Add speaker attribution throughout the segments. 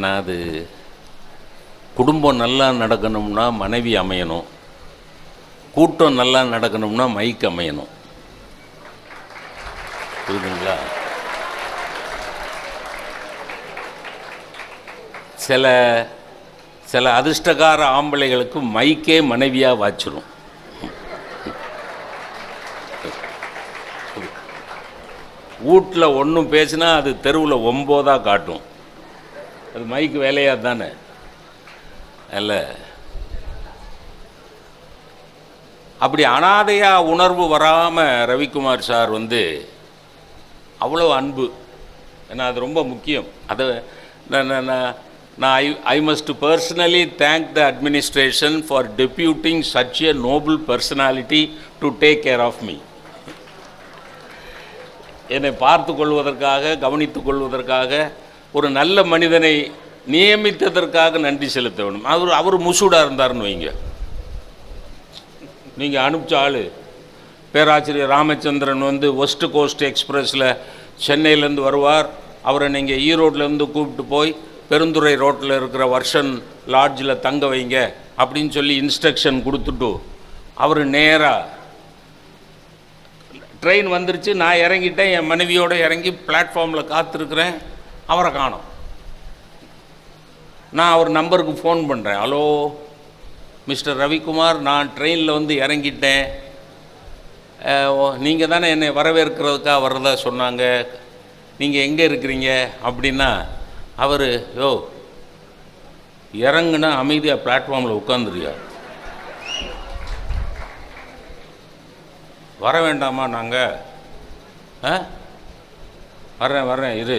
Speaker 1: ஏன்னா அது குடும்பம் நல்லா நடக்கணும்னா மனைவி அமையணும் கூட்டம் நல்லா நடக்கணும்னா மைக் அமையணும் புரியுதுங்களா சில சில அதிர்ஷ்டகார ஆம்பளைகளுக்கு மைக்கே மனைவியாக வாச்சிடும் வீட்டில் ஒன்றும் பேசினா அது தெருவில் ஒம்போதாக காட்டும் அது மைக்கு வேலையாக தானே அல்ல அப்படி அனாதையாக உணர்வு வராமல் ரவிக்குமார் சார் வந்து அவ்வளோ அன்பு ஏன்னா அது ரொம்ப முக்கியம் அதை நான் நான் I I must personally thank the administration for deputing such a noble personality to take care of me என்னை பார்த்து கொள்வதற்காக கவனித்து கொள்வதற்காக ஒரு நல்ல மனிதனை நியமித்ததற்காக நன்றி செலுத்த வேணும் அவர் அவர் முசூடாக இருந்தார்னு வைங்க நீங்கள் அனுப்பிச்ச ஆள் பேராசிரியர் ராமச்சந்திரன் வந்து ஒஸ்ட் கோஸ்ட் எக்ஸ்பிரஸில் சென்னையிலேருந்து வருவார் அவரை நீங்கள் ஈரோட்லேருந்து கூப்பிட்டு போய் பெருந்துறை ரோட்டில் இருக்கிற வருஷன் லாட்ஜில் தங்க வைங்க அப்படின்னு சொல்லி இன்ஸ்ட்ரக்ஷன் கொடுத்துட்டு அவர் நேராக ட்ரெயின் வந்துருச்சு நான் இறங்கிட்டேன் என் மனைவியோடு இறங்கி பிளாட்ஃபார்மில் காத்திருக்கிறேன் அவரை காணும் நான் அவர் நம்பருக்கு ஃபோன் பண்ணுறேன் ஹலோ மிஸ்டர் ரவிக்குமார் நான் ட்ரெயினில் வந்து இறங்கிட்டேன் நீங்கள் தானே என்னை வரவேற்கிறதுக்காக வர்றதா சொன்னாங்க நீங்கள் எங்கே இருக்கிறீங்க அப்படின்னா அவர் யோ இறங்குனா அமைதியாக பிளாட்ஃபார்மில் உட்காந்துருக்கா வர வேண்டாமா நாங்கள் ஆ வரேன் வரேன் இரு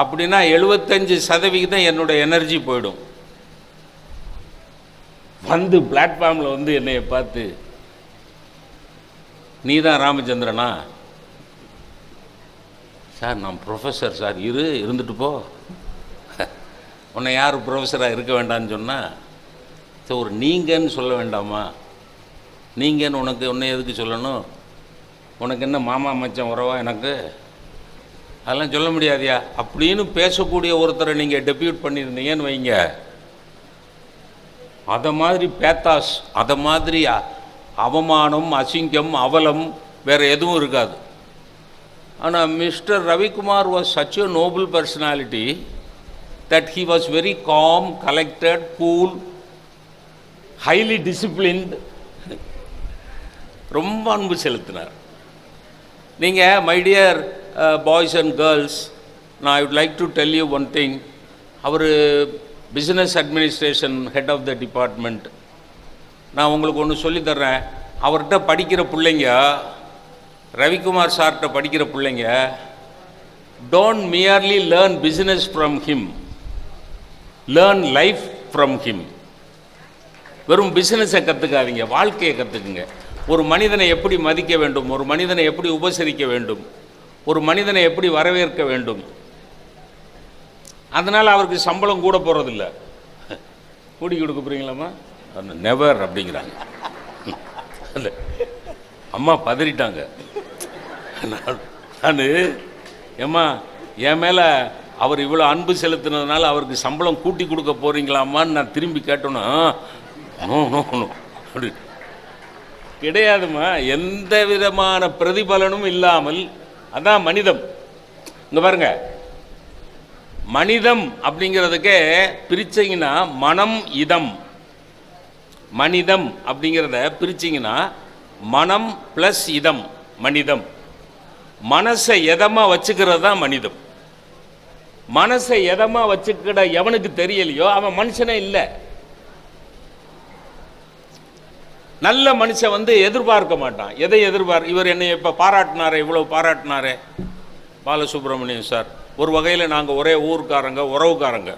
Speaker 1: அப்படின்னா எழுபத்தஞ்சு சதவிகிதம் என்னோட எனர்ஜி போயிடும் வந்து பிளாட்ஃபார்மில் வந்து என்னையை பார்த்து நீ தான் ராமச்சந்திரனா சார் நான் ப்ரொஃபஸர் சார் இரு இருந்துட்டு போ உன்னை யார் ப்ரொஃபஸராக இருக்க வேண்டாம்னு சொன்னால் ஸோ ஒரு நீங்கன்னு சொல்ல வேண்டாமா நீங்கன்னு உனக்கு உன்னை எதுக்கு சொல்லணும் உனக்கு என்ன மாமா மச்சம் உறவா எனக்கு அதெல்லாம் சொல்ல முடியாதியா அப்படின்னு பேசக்கூடிய ஒருத்தரை நீங்கள் டெபியூட் பண்ணியிருந்தீங்கன்னு வைங்க அதை மாதிரி பேத்தாஸ் அதை மாதிரி அவமானம் அசிங்கம் அவலம் வேறு எதுவும் இருக்காது ஆனால் mister Ravikumar was such a noble personality that he was very calm collected cool highly disciplined ரொம்ப அன்பு செலுத்தினார் நீங்கள் மைடியர் பாய்ஸ் அண்ட் கேர்ள்ஸ் நான் I would like to tell you one thing அவர் business administration head of the department நான் உங்களுக்கு ஒன்று சொல்லித்தர்றேன் அவர்கிட்ட படிக்கிற பிள்ளைங்க ரவிக்குமார் சார்கிட்ட படிக்கிற பிள்ளைங்க don't merely learn business from him learn life from him வெறும் பிஸ்னஸை கற்றுக்காதீங்க வாழ்க்கையை கற்றுக்குங்க ஒரு மனிதனை எப்படி மதிக்க வேண்டும் ஒரு மனிதனை எப்படி உபசரிக்க வேண்டும் ஒரு மனிதனை எப்படி வரவேற்க வேண்டும் அதனால் அவருக்கு சம்பளம் கூட போகிறதில்ல கூடி கொடுக்க போகிறீங்களாம்மா நெவர் அப்படிங்கிறாங்க இல்லை அம்மா பதறிட்டாங்க நான் ஏம்மா என் மேலே அவர் இவ்வளோ அன்பு செலுத்தினதுனால அவருக்கு சம்பளம் கூட்டி கொடுக்க போகிறீங்களாமான்னு நான் திரும்பி கேட்டோன்னா அப்படி கிடையாதுமா எந்த விதமான பிரதிபலனும் இல்லாமல் அதான் மனிதம் இங்கே பாருங்க மனிதம் அப்படிங்கிறதுக்கே பிரிச்சிங்கன்னா மனம் இதம் மனிதம் அப்படிங்கிறத பிரிச்சிங்கன்னா மனம் ப்ளஸ் இதம் மனிதம் மனசை எதமா வச்சுக்கிறது தான் மனிதம் மனசை எதமா வச்சுக்கிட எவனுக்கு தெரியலையோ அவன் மனுஷனே இல்லை நல்ல மனுஷன் வந்து எதிர்பார்க்க மாட்டான் எதை எதிர்பார் இவர் என்னை இப்போ பாராட்டினாரு இவ்வளோ பாராட்டினாரு பாலசுப்ரமணியம் சார் ஒரு வகையில் நாங்கள் ஒரே ஊருக்காரங்க உறவுக்காரங்க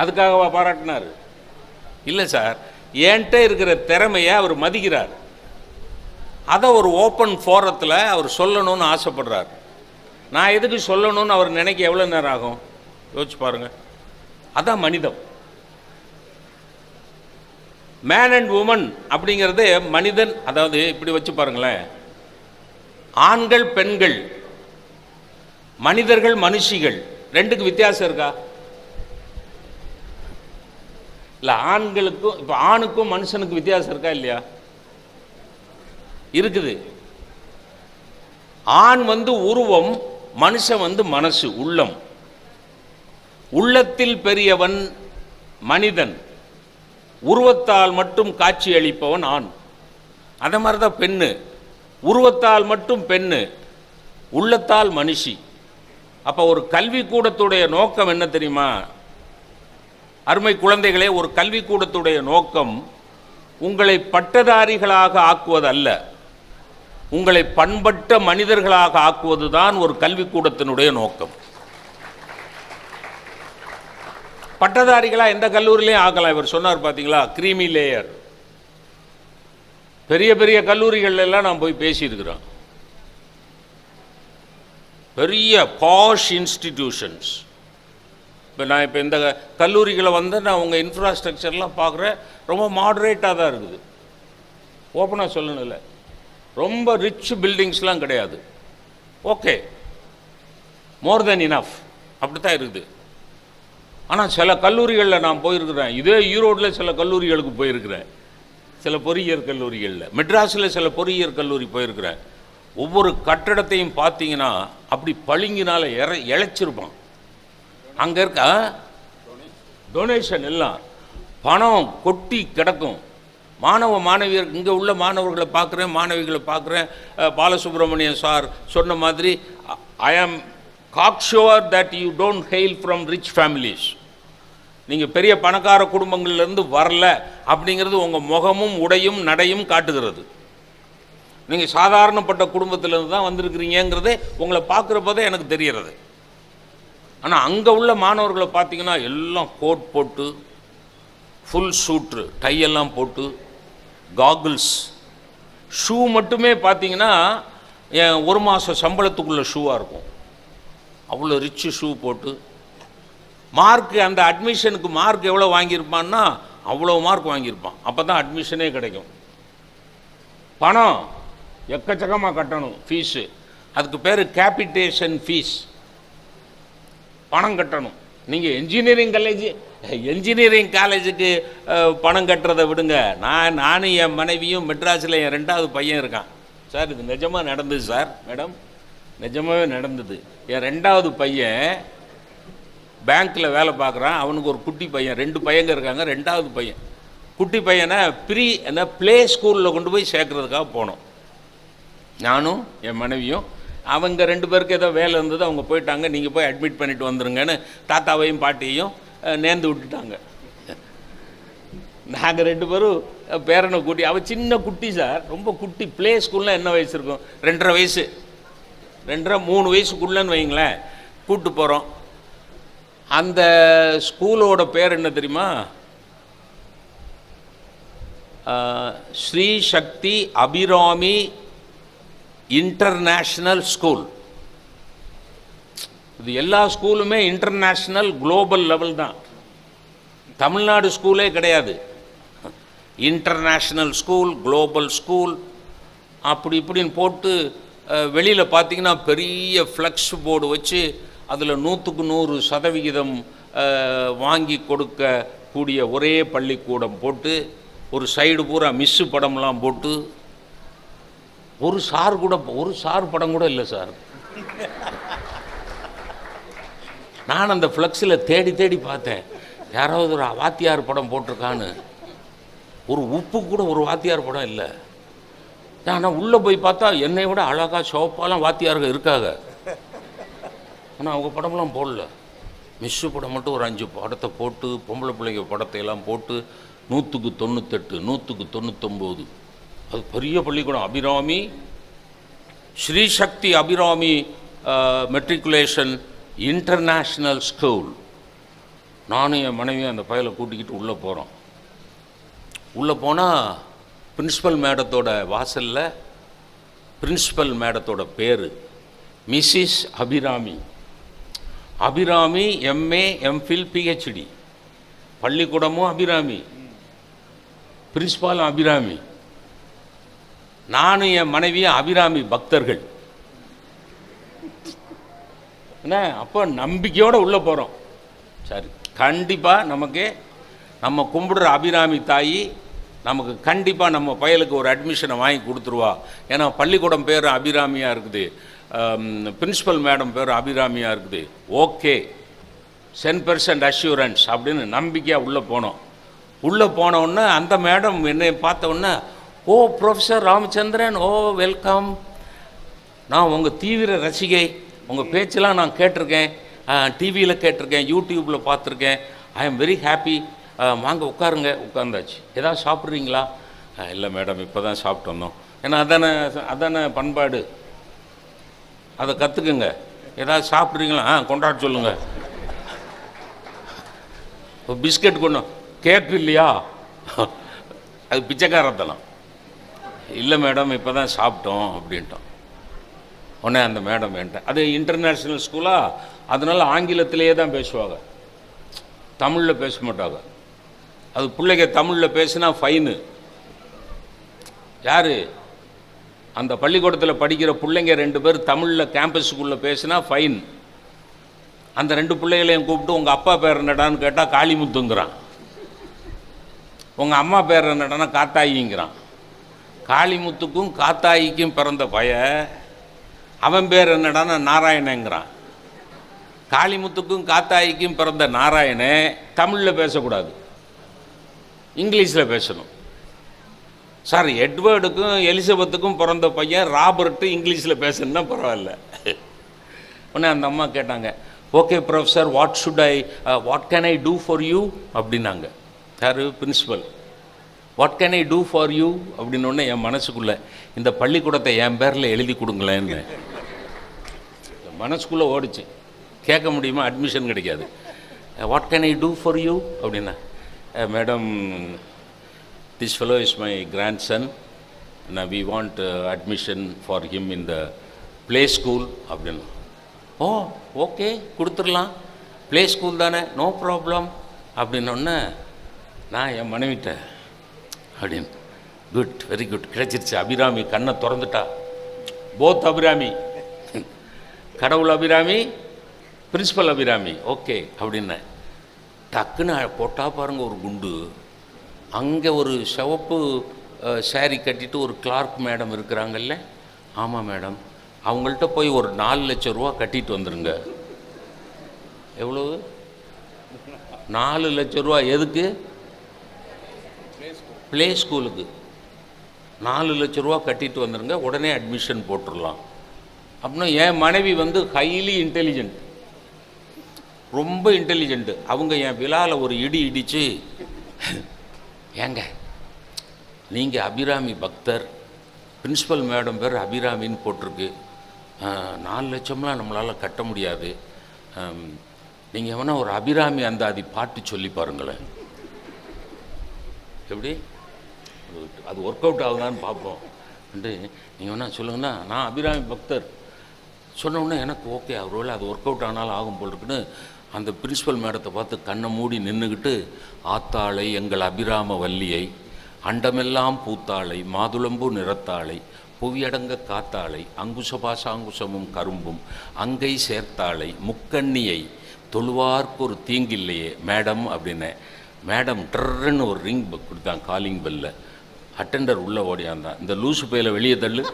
Speaker 1: அதுக்காகவா பாராட்டினார் இல்லை சார் என்கிட்ட இருக்கிற திறமையை அவர் மதிக்கிறார் அதை ஒரு ஓப்பன் ஃபோரத்தில் அவர் சொல்லணும்னு ஆசைப்படுறார் நான் எதுக்கு சொல்லணும்னு அவர் நினைக்க எவ்வளோ நேரம் ஆகும் யோசிச்சு பாருங்கள் அதான் மனிதம் மேன் அண்ட் உமன் அப்படிங்கிறது மனிதன் அதாவது இப்படி வச்சு பாருங்களேன் ஆண்கள் பெண்கள் மனிதர்கள் மனுஷிகள் ரெண்டுக்கு வித்தியாசம் இருக்கா இல்லை ஆண்களுக்கும் இப்போ ஆணுக்கும் மனுஷனுக்கு வித்தியாசம் இருக்கா இல்லையா இருக்குது ஆண் வந்து உருவம் மனுஷன் வந்து மனசு உள்ளம் உள்ளத்தில் பெரியவன் மனிதன் உருவத்தால் மட்டும் காட்சி அளிப்பவன் ஆண் அதை மாதிரி தான் பெண்ணு உருவத்தால் மட்டும் பெண்ணு உள்ளத்தால் மனுஷி அப்போ ஒரு கல்விக்கூடத்துடைய நோக்கம் என்ன தெரியுமா அருமை குழந்தைகளே ஒரு கல்விக்கூடத்துடைய நோக்கம் உங்களை பட்டதாரிகளாக ஆக்குவது அல்ல உங்களை பண்பட்ட மனிதர்களாக ஆக்குவது தான் ஒரு கல்விக்கூடத்தினுடைய நோக்கம் பட்டதாரிகளாக எந்த கல்லூரிலையும் ஆக்கலாம் இவர் சொன்னார் பார்த்தீங்களா கிரீமி லேயர் பெரிய பெரிய எல்லாம் நான் போய் பேசியிருக்கிறோம் பெரிய பாஷ் இன்ஸ்டிடியூஷன்ஸ் இப்போ நான் இப்போ இந்த கல்லூரிகளை வந்து நான் உங்கள் இன்ஃப்ராஸ்ட்ரக்சர்லாம் பார்க்குறேன் ரொம்ப மாடரேட்டாக தான் இருக்குது ஓப்பனாக சொல்லணும்ல ரொம்ப ரிச் பில்டிங்ஸ்லாம் கிடையாது ஓகே மோர் தென் இனஃப் அப்படி தான் இருக்குது ஆனால் சில கல்லூரிகளில் நான் போயிருக்கிறேன் இதே ஈரோடில் சில கல்லூரிகளுக்கு போயிருக்கிறேன் சில பொறியியல் கல்லூரிகளில் மெட்ராஸில் சில பொறியியல் கல்லூரி போயிருக்கிறேன் ஒவ்வொரு கட்டடத்தையும் பார்த்தீங்கன்னா அப்படி பளிங்கினால் இற இழைச்சிருப்பான் அங்கே இருக்க டொனேஷன் எல்லாம் பணம் கொட்டி கிடக்கும் மாணவ மாணவியர் இங்கே உள்ள மாணவர்களை பார்க்குறேன் மாணவிகளை பார்க்குறேன் பாலசுப்ரமணியம் சார் சொன்ன மாதிரி I am cocksure that you don't hail from rich families நீங்கள் பெரிய பணக்கார குடும்பங்கள்லேருந்து வரல அப்படிங்கிறது உங்கள் முகமும் உடையும் நடையும் காட்டுகிறது நீங்கள் சாதாரணப்பட்ட குடும்பத்திலேருந்து தான் வந்திருக்கிறீங்கிறதே உங்களை தான் எனக்கு தெரிகிறது ஆனால் அங்கே உள்ள மாணவர்களை பார்த்தீங்கன்னா எல்லாம் கோட் போட்டு ஃபுல் சூட்ரு டையெல்லாம் போட்டு காகுல்ஸ் ஷூ மட்டுமே பார்த்தீங்கன்னா ஒரு மாத சம்பளத்துக்குள்ள ஷூவாக இருக்கும் அவ்வளோ ரிச்சு ஷூ போட்டு மார்க் அந்த அட்மிஷனுக்கு மார்க் எவ்வளோ வாங்கியிருப்பான்னா அவ்வளோ மார்க் வாங்கியிருப்பான் அப்போ தான் அட்மிஷனே கிடைக்கும் பணம் எக்கச்சக்கமாக கட்டணும் ஃபீஸு அதுக்கு பேர் கேபிட்டேஷன் ஃபீஸ் பணம் கட்டணும் நீங்கள் என்ஜினியரிங் காலேஜ் என்ஜினியரிங் காலேஜுக்கு பணம் கட்டுறதை விடுங்க நான் நானும் என் மனைவியும் மெட்ராஸில் என் ரெண்டாவது பையன் இருக்கான் சார் இது நிஜமாக நடந்தது சார் மேடம் நிஜமாகவே நடந்தது என் ரெண்டாவது பையன் பேங்க்கில் வேலை பார்க்குறான் அவனுக்கு ஒரு குட்டி பையன் ரெண்டு பையங்க இருக்காங்க ரெண்டாவது பையன் குட்டி பையனை ப்ரீ அந்த ப்ளே ஸ்கூலில் கொண்டு போய் சேர்க்குறதுக்காக போனோம் நானும் என் மனைவியும் அவங்க ரெண்டு பேருக்கு ஏதோ வேலை இருந்தது அவங்க போயிட்டாங்க நீங்கள் போய் அட்மிட் பண்ணிட்டு வந்துருங்கன்னு தாத்தாவையும் பாட்டியையும் நேர்ந்து விட்டுட்டாங்க நாங்கள் ரெண்டு பேரும் பேரனை கூட்டி அவள் சின்ன குட்டி சார் ரொம்ப குட்டி ப்ளே ஸ்கூலில் என்ன வயசு இருக்கும் ரெண்டரை வயசு ரெண்டரை மூணு வயசுக்குள்ளேன்னு வைங்களேன் கூப்பிட்டு போகிறோம் அந்த ஸ்கூலோட பேர் என்ன தெரியுமா ஸ்ரீ சக்தி அபிராமி இன்டர்நேஷ்னல் ஸ்கூல் இது எல்லா ஸ்கூலுமே இன்டர்நேஷ்னல் குளோபல் லெவல் தான் தமிழ்நாடு ஸ்கூலே கிடையாது இன்டர்நேஷ்னல் ஸ்கூல் குளோபல் ஸ்கூல் அப்படி இப்படின்னு போட்டு வெளியில் பார்த்திங்கன்னா பெரிய ஃப்ளக்ஸ் போர்டு வச்சு அதில் நூற்றுக்கு நூறு சதவிகிதம் வாங்கி கொடுக்க கூடிய ஒரே பள்ளிக்கூடம் போட்டு ஒரு சைடு பூரா மிஸ்ஸு படம்லாம் போட்டு ஒரு சார் கூட ஒரு சார் படம் கூட இல்லை சார் நான் அந்த ஃப்ளக்ஸில் தேடி தேடி பார்த்தேன் யாராவது ஒரு வாத்தியார் படம் போட்டிருக்கான்னு ஒரு உப்பு கூட ஒரு வாத்தியார் படம் இல்லை ஆனால் உள்ளே போய் பார்த்தா என்னை விட அழகாக சோப்பாலாம் வாத்தியார்கள் இருக்காங்க ஆனால் அவங்க படம்லாம் போடல மிஸ்ஸு படம் மட்டும் ஒரு அஞ்சு படத்தை போட்டு பொம்பளை பிள்ளைங்க படத்தையெல்லாம் போட்டு நூற்றுக்கு தொண்ணூத்தெட்டு நூற்றுக்கு தொண்ணூத்தொம்பது அது பெரிய பள்ளிக்கூடம் Abirami Srisakthi Abirami matriculation international school நானும் என் மனைவியும் அந்த பயலை கூட்டிக்கிட்டு உள்ளே போகிறோம் உள்ளே போனால் பிரின்ஸிபல் மேடத்தோட வாசலில் பிரின்ஸிபல் மேடத்தோட பேர் Mrs Abirami Abirami MA MPhil PhD பள்ளிக்கூடமும் அபிராமி பிரின்ஸ்பாலும் அபிராமி நானும் என் மனைவியும் அபிராமி பக்தர்கள் என்ன அப்போ நம்பிக்கையோடு உள்ளே போகிறோம் சரி கண்டிப்பாக நமக்கு நம்ம கும்பிடுற அபிராமி தாயி நமக்கு கண்டிப்பாக நம்ம பயலுக்கு ஒரு அட்மிஷனை வாங்கி கொடுத்துருவா ஏன்னா பள்ளிக்கூடம் பேர் அபிராமியாக இருக்குது பிரின்ஸிபல் um, மேடம் பேர் அபிராமியாக இருக்குது ஓகே சென் பெர்சன்ட் அஷ்யூரன்ஸ் அப்படின்னு நம்பிக்கையாக உள்ளே போனோம் உள்ளே போனவுடனே அந்த மேடம் என்னை பார்த்தவுடனே oh professor Ramachandran oh welcome நான் உங்கள் தீவிர ரசிகை உங்கள் பேச்செலாம் நான் கேட்டிருக்கேன் டிவியில் கேட்டிருக்கேன் யூடியூப்பில் பார்த்துருக்கேன் ஐ எம் வெரி ஹாப்பி வாங்க உட்காருங்க உட்காந்தாச்சு ஏதாவது சாப்பிட்றீங்களா இல்லை மேடம் இப்போ தான் சாப்பிட்டு வந்தோம் ஏன்னா அதானே அதானே பண்பாடு அதை கற்றுக்குங்க ஏதாவது சாப்பிட்றீங்களா ஆ கொண்டாட சொல்லுங்கள் பிஸ்கட் கொண்டு கேக்கு இல்லையா அது பிச்சைக்காரத்தனம் இல்லை மேடம் இப்போ தான் சாப்பிட்டோம் அப்படின்ட்டோம் உடனே அந்த மேடம் என்கிட்ட அது இன்டர்நேஷ்னல் ஸ்கூலா அதனால் ஆங்கிலத்திலேயே தான் பேசுவாங்க தமிழில் பேச மாட்டாங்க அது பிள்ளைங்க தமிழில் பேசுனா ஃபைனு யார் அந்த பள்ளிக்கூடத்தில் படிக்கிற பிள்ளைங்க ரெண்டு பேர் தமிழில் கேம்பஸுக்குள்ளே பேசினா ஃபைன் அந்த ரெண்டு பிள்ளைகளையும் கூப்பிட்டு உங்கள் அப்பா பேர் என்னடான்னு கேட்டால் காளிமுத்துங்கிறான் உங்கள் அம்மா பேர் என்னடானா காத்தாயிங்கிறான் காளிமுத்துக்கும் காத்தாயிக்கும் பிறந்த பய அவன் பேர் என்னடானா நாராயணங்கிறான் காளிமுத்துக்கும் காத்தாயிக்கும் பிறந்த நாராயணன் தமிழில் பேசக்கூடாது இங்கிலீஷில் பேசணும் சார் எட்வர்டுக்கும் எலிசபெத்துக்கும் பிறந்த பையன் ராபர்ட்டு இங்கிலீஷில் பேசணும்னா பரவாயில்ல உடனே அந்த அம்மா கேட்டாங்க okay professor what should I what can I do for you அப்படின்னாங்க sir principal what can I do for you அப்படின்னு என் மனசுக்குள்ளே இந்த பள்ளிக்கூடத்தை என் பேரில் எழுதி கொடுங்களேன்னு மனசுக்குள்ளே ஓடிச்சு கேட்க முடியுமா அட்மிஷன் கிடைக்காது what can I do for you அப்படின்னா madam this fellow is my grandson, and we want admission for him in the the school அப்படின்னு ஓ ஓகே கொடுத்துடலாம் ப்ளே ஸ்கூல் தானே நோ ப்ராப்ளம் அப்படின்னொன்னே நான் என் மனைவிட்டேன் அப்படின்னு குட் வெரி குட் கிடச்சிருச்சு அபிராமி கண்ணை திறந்துட்டா போத் அபிராமி கடவுள் அபிராமி பிரின்ஸிபல் அபிராமி ஓகே அப்படின்ன டக்குன்னு போட்டால் பாருங்கள் ஒரு குண்டு அங்கே ஒரு சிவப்பு சாரி கட்டிட்டு ஒரு கிளார்க் மேடம் இருக்கிறாங்கல்ல ஆமாம் மேடம் அவங்கள்ட்ட போய் ஒரு நாலு லட்சம் ரூபா கட்டிட்டு வந்துடுங்க எவ்வளவு நாலு லட்சம் ரூபா எதுக்கு ப்ளே ஸ்கூலுக்கு நாலு லட்ச ரூபா கட்டிட்டு வந்துடுங்க உடனே அட்மிஷன் போட்டுடலாம் அப்படின்னா என் மனைவி வந்து ஹைலி இன்டெலிஜென்ட் ரொம்ப இன்டெலிஜென்ட்டு அவங்க என் விழாவில் ஒரு இடி இடித்து ஏங்க நீங்கள் அபிராமி பக்தர் பிரின்ஸிபல் மேடம் பேர் அபிராமின்னு போட்டிருக்கு நாலு லட்சம்லாம் நம்மளால் கட்ட முடியாது நீங்கள் வேணால் ஒரு அபிராமி அந்தாதி பாட்டு சொல்லி பாருங்களேன் எப்படி அது ஒர்க் அவுட் ஆகுதான்னு பார்ப்போம் வந்து நீங்கள் வேணால் சொல்லுங்கன்னா நான் அபிராமி பக்தர் சொன்னோன்னே எனக்கு ஓகே அவர் வேலை அது ஒர்க் அவுட் ஆனாலும் ஆகும் போல் இருக்குன்னு அந்த பிரின்ஸ்பல் மேடத்தை பார்த்து கண்ணை மூடி நின்றுக்கிட்டு ஆத்தாளை எங்கள் அபிராம வல்லியை அண்டமெல்லாம் பூத்தாளை மாதுளம்பு நிறத்தாளை புவியடங்க காத்தாளை அங்குச பாசாங்குசமும் கரும்பும் அங்கை சேர்த்தாளை முக்கண்ணியை தொழுவார்க்கு ஒரு தீங்கில்லையே மேடம் அப்படின்னு மேடம் ட்ரன்னு ஒரு ரிங் கொடுத்தான் காலிங் பெல்லில் அட்டெண்டர் உள்ளே ஓடியாந்தான் இந்த லூசு பையில் வெளியே தள்ளு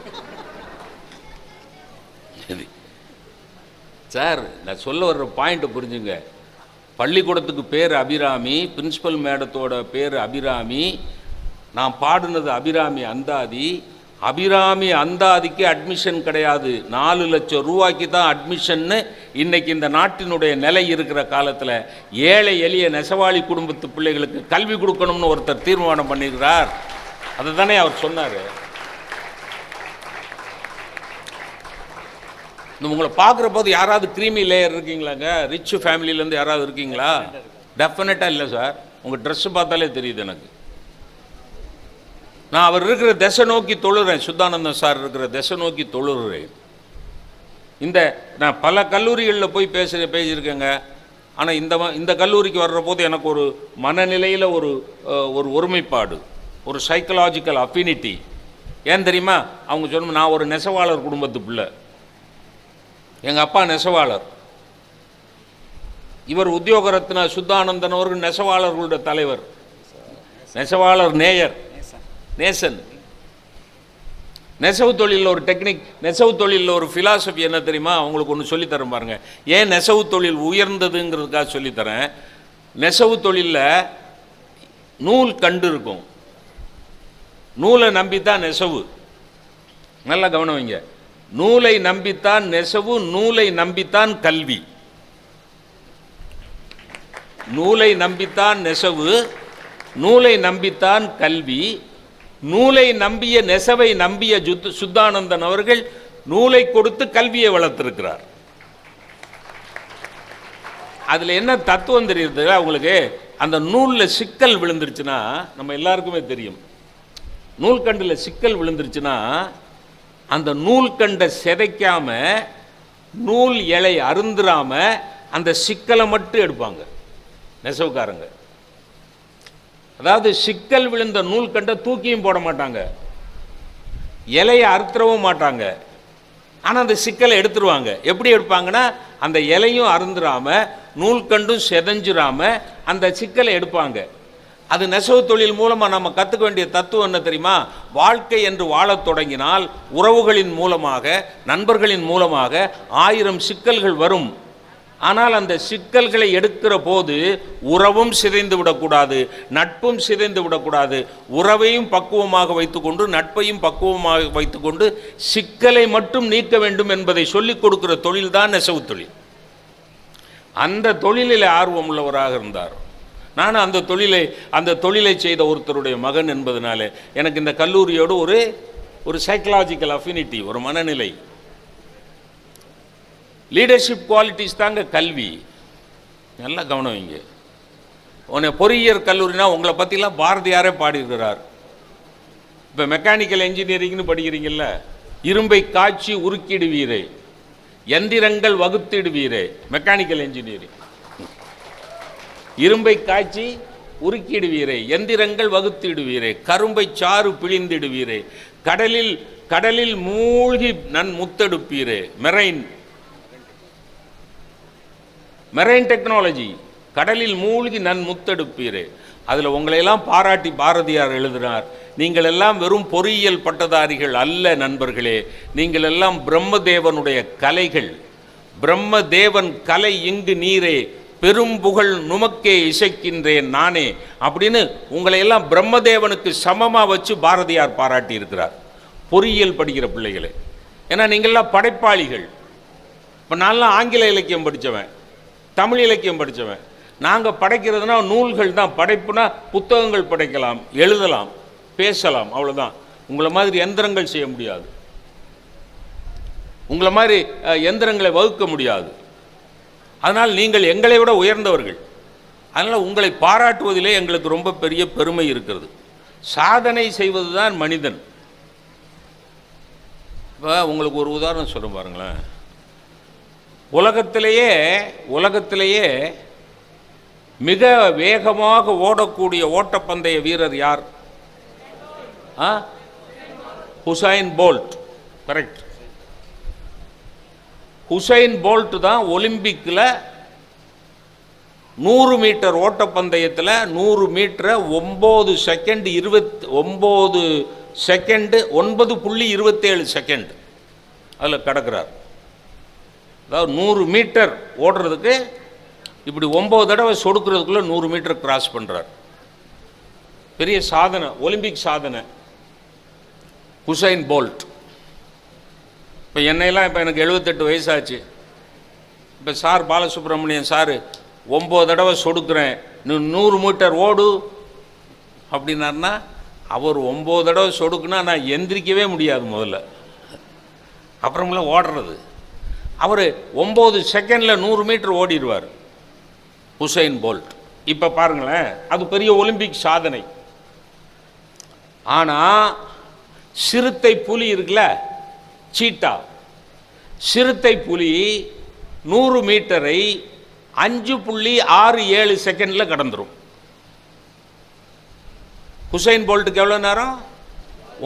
Speaker 1: சார் நான் சொல்ல வர்ற பாயிண்ட்டை புரிஞ்சுங்க பள்ளிக்கூடத்துக்கு பேர் அபிராமி பிரின்ஸிபல் மேடத்தோட பேர் அபிராமி நான் பாடினது அபிராமி அந்தாதி அபிராமி அந்தாதிக்கு அட்மிஷன் கிடையாது நாலு லட்சம் ரூபாய்க்கு தான் அட்மிஷன்னு இன்றைக்கி இந்த நாட்டினுடைய நிலை இருக்கிற காலத்தில் ஏழை எளிய நெசவாளி குடும்பத்து பிள்ளைகளுக்கு கல்வி கொடுக்கணும்னு ஒருத்தர் தீர்மானம் பண்ணியிருக்கிறார் அதை தானே அவர் சொன்னார் இந்த உங்களை பார்க்குற போது யாராவது க்ரீமி லேயர் இருக்கீங்களாங்க ரிச் ஃபேமிலியிலேருந்து யாராவது இருக்கீங்களா டெஃபினட்டாக இல்லை சார் உங்கள் ட்ரெஸ்ஸு பார்த்தாலே தெரியுது எனக்கு நான் அவர் இருக்கிற திசை நோக்கி தொழுறேன் சுத்தானந்தம் சார் இருக்கிற திசை நோக்கி தொழுறேன் இந்த நான் பல கல்லூரிகளில் போய் பேசுகிற பேசியிருக்கேங்க ஆனால் இந்த இந்த கல்லூரிக்கு வர்ற போது எனக்கு ஒரு மனநிலையில் ஒரு ஒரு ஒருமைப்பாடு ஒரு சைக்கலாஜிக்கல் அஃபினிட்டி ஏன் தெரியுமா அவங்க சொன்ன நான் ஒரு நெசவாளர் குடும்பத்து பிள்ளை எங்கள் அப்பா நெசவாளர் இவர் உத்தியோகரத்னா சுத்தானந்தன் அவர்கள் நெசவாளர்களுடைய தலைவர் நெசவாளர் நேயர் நேசன் நெசவு தொழிலில் ஒரு டெக்னிக் நெசவு தொழிலில் ஒரு ஃபிலாசபி என்ன தெரியுமா அவங்களுக்கு ஒன்று சொல்லித்தரேன் பாருங்கள் ஏன் நெசவு தொழில் உயர்ந்ததுங்கிறதுக்காக சொல்லித்தரேன் நெசவு தொழிலில் நூல் கண்டு இருக்கும் நூலை நம்பி தான் நெசவு நல்லா கவனம் இங்கே நூலை நம்பித்தான் நெசவு நூலை நம்பித்தான் கல்வி நூலை நம்பித்தான் நெசவு நூலை நம்பித்தான் கல்வி நூலை நம்பிய நெசவை நம்பிய சுத்தானந்தன் அவர்கள் நூலை கொடுத்து கல்வியை வளர்த்திருக்கிறார் அதில் என்ன தத்துவம் தெரியுது அவங்களுக்கு அந்த நூலில் சிக்கல் விழுந்துருச்சுன்னா நம்ம எல்லாருக்குமே தெரியும் நூல்கண்டில் சிக்கல் விழுந்துருச்சுன்னா அந்த நூல் கண்டை செதைக்காம நூல் இலை அருந்துராம அந்த சிக்கலை மட்டும் எடுப்பாங்க நெசவுக்காரங்க அதாவது சிக்கல் விழுந்த நூல் கண்டை தூக்கியும் போட மாட்டாங்க இலையை அறுத்துறவும் மாட்டாங்க ஆனால் அந்த சிக்கலை எடுத்துருவாங்க எப்படி எடுப்பாங்கன்னா அந்த இலையும் அருந்துராம நூல்கண்டும் செதஞ்சிராம அந்த சிக்கலை எடுப்பாங்க அது நெசவு தொழில் மூலமாக நம்ம கற்றுக்க வேண்டிய தத்துவம் என்ன தெரியுமா வாழ்க்கை என்று வாழத் தொடங்கினால் உறவுகளின் மூலமாக நண்பர்களின் மூலமாக ஆயிரம் சிக்கல்கள் வரும் ஆனால் அந்த சிக்கல்களை எடுக்கிற போது உறவும் சிதைந்து விடக்கூடாது நட்பும் சிதைந்து விடக்கூடாது உறவையும் பக்குவமாக வைத்துக்கொண்டு நட்பையும் பக்குவமாக வைத்துக்கொண்டு சிக்கலை மட்டும் நீக்க வேண்டும் என்பதை சொல்லிக் கொடுக்கிற தொழில்தான் நெசவு தொழில் அந்த தொழிலில் ஆர்வம் உள்ளவராக இருந்தார் நானும் அந்த தொழிலை அந்த தொழிலை செய்த ஒருத்தருடைய மகன் என்பதனால எனக்கு இந்த கல்லூரியோடு ஒரு ஒரு சைக்கலாஜிக்கல் அஃபினிட்டி ஒரு மனநிலை லீடர்ஷிப் குவாலிட்டிஸ் தாங்க கல்வி நல்லா கவனம் இங்கே உன்னை பொறியியல் கல்லூரினா உங்களை பற்றிலாம் பாரதியாரே பாடியிருக்கிறார் இப்போ மெக்கானிக்கல் என்ஜினியரிங்னு படிக்கிறீங்கல்ல இரும்பை காய்ச்சி உருக்கிடுவீரே எந்திரங்கள் வகுத்திடுவீரே மெக்கானிக்கல் என்ஜினியரிங் இரும்பை காய்ச்சி உருக்கிடுவீரே எந்திரங்கள் வகுத்திடுவீரே கரும்பை சாறு பிழிந்திடுவீரே கடலில் கடலில் மூழ்கி நன் முத்தெடுப்பீரே மெரைன் மெரைன் டெக்னாலஜி கடலில் மூழ்கி நன் முத்தெடுப்பீரே அதில் உங்களையெல்லாம் பாராட்டி பாரதியார் எழுதினார் நீங்கள் எல்லாம் வெறும் பொறியியல் பட்டதாரிகள் அல்ல நண்பர்களே நீங்கள் எல்லாம் பிரம்மதேவனுடைய கலைகள் பிரம்மதேவன் கலை இங்கு நீரே பெரும் புகழ் நுமக்கே இசைக்கின்றேன் நானே அப்படின்னு உங்களையெல்லாம் பிரம்மதேவனுக்கு சமமாக வச்சு பாரதியார் பாராட்டி இருக்கிறார் பொறியியல் படிக்கிற பிள்ளைகளை ஏன்னா நீங்கள்லாம் படைப்பாளிகள் இப்போ நான்லாம் ஆங்கில இலக்கியம் படித்தவன் தமிழ் இலக்கியம் படித்தவன் நாங்கள் படைக்கிறதுனா நூல்கள் தான் படைப்புனா புத்தகங்கள் படைக்கலாம் எழுதலாம் பேசலாம் அவ்வளோதான் உங்களை மாதிரி எந்திரங்கள் செய்ய முடியாது உங்களை மாதிரி எந்திரங்களை வகுக்க முடியாது அதனால் நீங்கள் எங்களை விட உயர்ந்தவர்கள் அதனால் உங்களை பாராட்டுவதிலே எங்களுக்கு ரொம்ப பெரிய பெருமை இருக்கிறது சாதனை செய்வது தான் மனிதன் இப்போ உங்களுக்கு ஒரு உதாரணம் சொல்ல பாருங்களேன் உலகத்திலேயே உலகத்திலேயே மிக வேகமாக ஓடக்கூடிய ஓட்டப்பந்தய வீரர் யார் ஆ Usain Bolt correct Usain Bolt தான் ஒலிம்பிக்கில் நூறு மீட்டர் ஓட்டப்பந்தயத்தில் நூறு மீட்டரை ஒம்பது செகண்ட் இருபத் ஒம்பது செகண்டு ஒன்பது புள்ளி இருபத்தேழு செகண்ட் அதில் கிடக்கிறார் அதாவது நூறு மீட்டர் ஓடுறதுக்கு இப்படி ஒம்பது தடவை சொடுக்கிறதுக்குள்ளே நூறு மீட்டர் கிராஸ் பண்ணுறார் பெரிய சாதனை ஒலிம்பிக் சாதனை ஹுசைன் போல்ட் இப்போ என்னையெல்லாம் இப்போ எனக்கு எழுபத்தெட்டு வயசாச்சு இப்போ சார் பாலசுப்ரமணியன் சார் ஒம்பது தடவை சொடுக்கிறேன் நீ நூறு மீட்டர் ஓடு அப்படின்னாருன்னா அவர் ஒம்பது தடவை சொடுக்குனா நான் எந்திரிக்கவே முடியாது முதல்ல அப்புறமுள்ள ஓடுறது அவர் ஒம்பது செகண்டில் நூறு மீட்டர் ஓடிடுவார் ஹுசைன் போல்ட் இப்போ பாருங்களேன் அது பெரிய ஒலிம்பிக் சாதனை ஆனால் சிறுத்தை புலி இருக்குல்ல சீட்டா சிறுத்தை புலி நூறு மீட்டரை அஞ்சு புள்ளி ஆறு ஏழு செகண்டில் கடந்துடும் ஹுசைன் போல்ட்டுக்கு எவ்வளோ நேரம்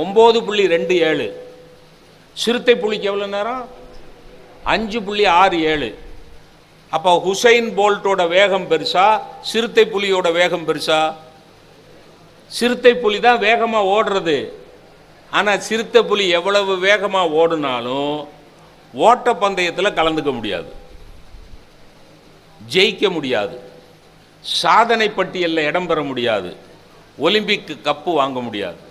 Speaker 1: ஒம்பது புள்ளி ரெண்டு ஏழு சிறுத்தை புலிக்கு எவ்வளோ நேரம் அஞ்சு புள்ளி ஆறு ஏழு அப்போ ஹுசைன் போல்ட்டோட வேகம் பெருசா சிறுத்தை புலியோட வேகம் பெருசா சிறுத்தை புலி தான் வேகமாக ஓடுறது ஆனால் சிறுத்தை புலி எவ்வளவு வேகமாக ஓடினாலும் ஓட்ட பந்தயத்தில் கலந்துக்க முடியாது ஜெயிக்க முடியாது சாதனை பட்டியலில் இடம் பெற முடியாது ஒலிம்பிக் கப்பு வாங்க முடியாது